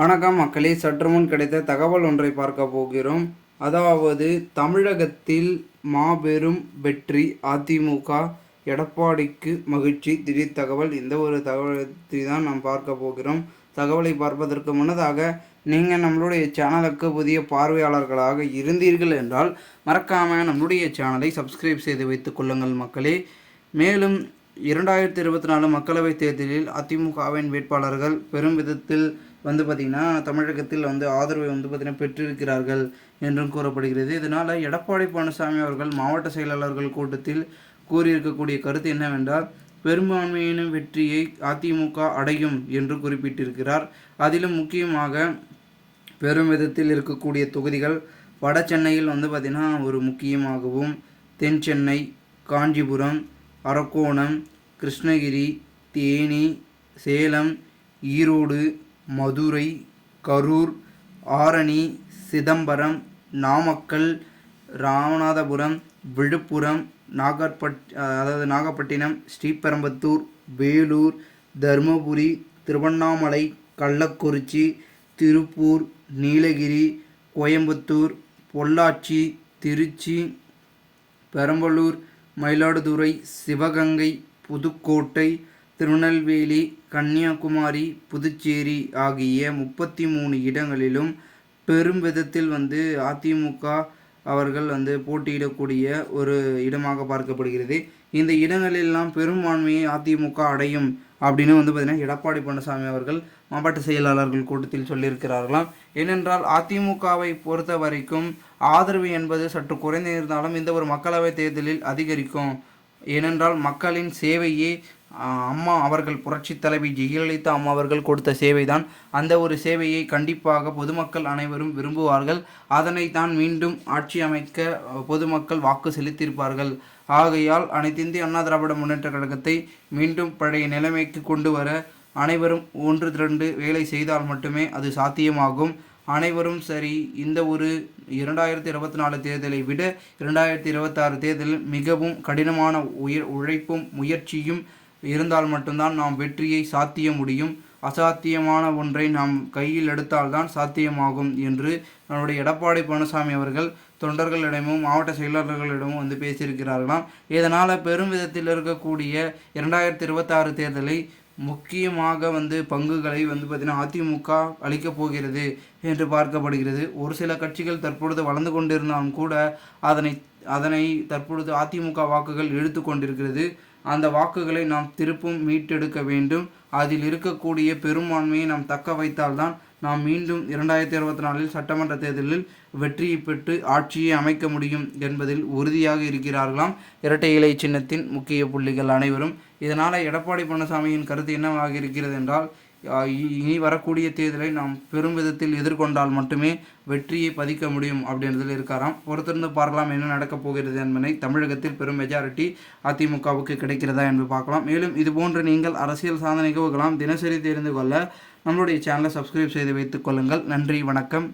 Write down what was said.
வணக்கம் மக்களே சற்று முன் கிடைத்த தகவல் ஒன்றை பார்க்க போகிறோம். அதாவது தமிழகத்தில் மாபெரும் வெற்றி அதிமுக எடப்பாடிக்கு மகிழ்ச்சி திடீர் தகவல். இந்த ஒரு தகவலத்தை தான் நாம் பார்க்க போகிறோம். தகவலை பார்ப்பதற்கு முன்னதாக நீங்கள் நம்மளுடைய சேனலுக்கு புதிய பார்வையாளர்களாக இருந்தீர்கள் என்றால் மறக்காமல் நம்மளுடைய சேனலை சப்ஸ்கிரைப் செய்து வைத்துக் கொள்ளுங்கள் மக்களே. மேலும் இரண்டாயிரத்தி இருபத்தி நாலு மக்களவைத் தேர்தலில் அதிமுகவின் வேட்பாளர்கள் பெரும் விதத்தில் வந்து பார்த்திங்கன்னா தமிழகத்தில் வந்து ஆதரவை வந்து பார்த்திங்கன்னா பெற்றிருக்கிறார்கள் என்றும் கூறப்படுகிறது. இதனால் எடப்பாடி பழனிசாமி அவர்கள் மாவட்ட செயலாளர்கள் கூட்டத்தில் கூறியிருக்கக்கூடிய கருத்து என்னவென்றால் பெரும்பான்மையின வெற்றியை அதிமுக அடையும் என்று குறிப்பிட்டிருக்கிறார். அதிலும் முக்கியமாக பெரும் விதத்தில் இருக்கக்கூடிய தொகுதிகள் வட சென்னையில் வந்து பார்த்திங்கன்னா ஒரு முக்கியமாகவும் தென் சென்னை காஞ்சிபுரம் அரக்கோணம் கிருஷ்ணகிரி தேனி சேலம் ஈரோடு மதுரை கரூர் ஆரணி சிதம்பரம் நாமக்கல் ராமநாதபுரம் விழுப்புரம் நாகப்பட் அதாவது நாகப்பட்டினம் ஸ்ரீபெரம்பத்தூர் வேலூர் தருமபுரி திருவண்ணாமலை கள்ளக்குறிச்சி திருப்பூர் நீலகிரி கோயம்புத்தூர் பொள்ளாச்சி திருச்சி பெரம்பலூர் மயிலாடுதுறை சிவகங்கை புதுக்கோட்டை திருநெல்வேலி கன்னியாகுமரி புதுச்சேரி ஆகிய முப்பத்தி மூணு இடங்களிலும் பெரும் விதத்தில் வந்து அதிமுக அவர்கள் வந்து போட்டியிடக்கூடிய ஒரு இடமாக பார்க்கப்படுகிறது. இந்த இடங்களெல்லாம் பெரும்பான்மையை அதிமுக அடையும் அப்படின்னு வந்து பார்த்திங்கன்னா எடப்பாடி பழனிசாமி அவர்கள் மாவட்ட செயலாளர்கள் கூட்டத்தில் சொல்லியிருக்கிறார்களாம். ஏனென்றால் அதிமுகவை பொறுத்த வரைக்கும் ஆதரவு என்பது சற்று குறைந்திருந்தாலும் இந்த ஒரு மக்களவைத் தேர்தலில் அதிகரிக்கும். ஏனென்றால் மக்களின் சேவையே அம்மா அவர்கள் புரட்சி தலைவி ஜெயலலிதா அம்மா அவர்கள் கொடுத்த சேவைதான். அந்த ஒரு சேவையை கண்டிப்பாக பொதுமக்கள் அனைவரும் விரும்புவார்கள். அதனை தான் மீண்டும் ஆட்சி அமைக்க பொதுமக்கள் வாக்கு செலுத்தியிருப்பார்கள். ஆகையால் அனைத்திந்திய அண்ணா திராவிட முன்னேற்ற கழகத்தை மீண்டும் பழைய நிலைமைக்கு கொண்டு வர அனைவரும் ஒன்று திரண்டு வேலை செய்தால் மட்டுமே அது சாத்தியமாகும். அனைவரும் சரி இந்த ஒரு இரண்டாயிரத்தி இருபத்தி நாலு தேர்தலை விட இரண்டாயிரத்தி இருபத்தாறு தேர்தலில் மிகவும் கடினமான உயர் உழைப்பும் முயற்சியும் இருந்தால் மட்டும்தான் நாம் வெற்றியை சாத்திய முடியும். அசாத்தியமான ஒன்றை நாம் கையில் எடுத்தால்தான் சாத்தியமாகும் என்று நம்முடைய எடப்பாடி பழனிசாமி அவர்கள் தொண்டர்களிடமும் மாவட்ட செயலாளர்களிடமும் வந்து பேசியிருக்கிறார்களாம். இதனால் பெரும் விதத்தில் இருக்கக்கூடிய இரண்டாயிரத்தி இருபத்தாறு தேர்தலை முக்கியமாக வந்து பங்குகளை வந்து பார்த்திங்கன்னா அதிமுக அளிக்கப் போகிறது என்று பார்க்கப்படுகிறது. ஒரு சில கட்சிகள் தற்பொழுது வளர்ந்து கொண்டிருந்தாலும் கூட அதனை அதனை தற்பொழுது அதிமுக வாக்குகள் இழுத்து கொண்டிருக்கிறது. அந்த வாக்குகளை நாம் திருப்பும் மீட்டெடுக்க வேண்டும். அதில் இருக்கக்கூடிய பெரும்பான்மையை நாம் தக்க வைத்தால்தான் நாம் மீண்டும் இரண்டாயிரத்தி இருபத்தி நாலில் சட்டமன்ற தேர்தலில் வெற்றியை பெற்று ஆட்சியை அமைக்க முடியும் என்பதில் உறுதியாக இருக்கிறார்களாம். இரட்டை இலை சின்னத்தின் முக்கிய புள்ளிகள் அனைவரும். இதனால் எடப்பாடி பழனிசாமியின் கருத்து என்னவாக இருக்கிறது என்றால் இனி வரக்கூடிய தேர்தலை நாம் பெரும் விதத்தில் எதிர்கொண்டால் மட்டுமே வெற்றியை பதிக்க முடியும் அப்படின்றதில் இருக்காராம். பொறுத்திருந்து பார்க்கலாம் என்ன நடக்கப் போகிறது என்பதை தமிழகத்தில் பெரும் மெஜாரிட்டி அதிமுகவுக்கு கிடைக்கிறதா என்று பார்க்கலாம். மேலும் இதுபோன்று நீங்கள் அரசியல் சாதனை நிகழ்வுகளாம் தினசரி தெரிந்து கொள்ள நம்மளுடைய சேனலை சப்ஸ்கிரைப் செய்து வைத்துக் கொள்ளுங்கள். நன்றி வணக்கம்.